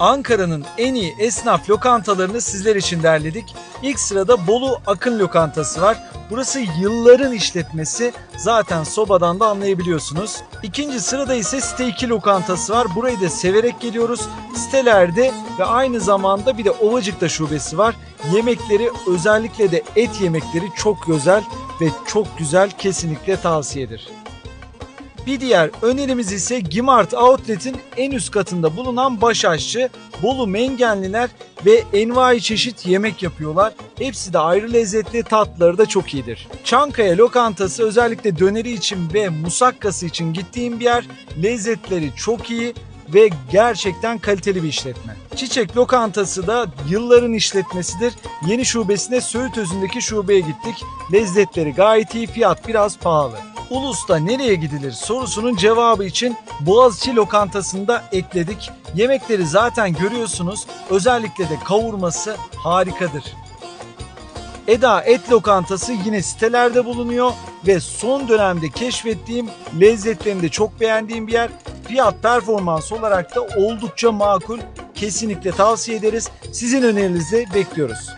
Ankara'nın en iyi esnaf lokantalarını sizler için derledik. İlk sırada Bolu Akın Lokantası var. Burası yılların işletmesi. Zaten sobadan da anlayabiliyorsunuz. İkinci sırada ise Site 2 Lokantası var. Burayı da severek geliyoruz. Sitelerde ve aynı zamanda bir de Ovacık'ta şubesi var. Yemekleri özellikle de et yemekleri çok özel ve çok güzel kesinlikle tavsiyedir. Bir diğer önerimiz ise Gimart Outlet'in en üst katında bulunan Başaşçı. Bolu Mengenliler ve envai çeşit yemek yapıyorlar. Hepsi de ayrı lezzetli, tatlıları da çok iyidir. Çankaya lokantası özellikle döneri için ve musakkası için gittiğim bir yer. Lezzetleri çok iyi ve gerçekten kaliteli bir işletme. Çiçek Lokantası da yılların işletmesidir. Yeni şubesine Söğüt Özü'ndeki şubeye gittik. Lezzetleri gayet iyi, fiyat biraz pahalı. Ulus'ta nereye gidilir sorusunun cevabı için Boğaziçi Lokantası'nda ekledik. Yemekleri zaten görüyorsunuz. Özellikle de kavurması harikadır. Eda Et Lokantası yine sitelerde bulunuyor ve son dönemde keşfettiğim lezzetlerini de çok beğendiğim bir yer. Fiyat performans olarak da oldukça makul. Kesinlikle tavsiye ederiz. Sizin önerinizi bekliyoruz.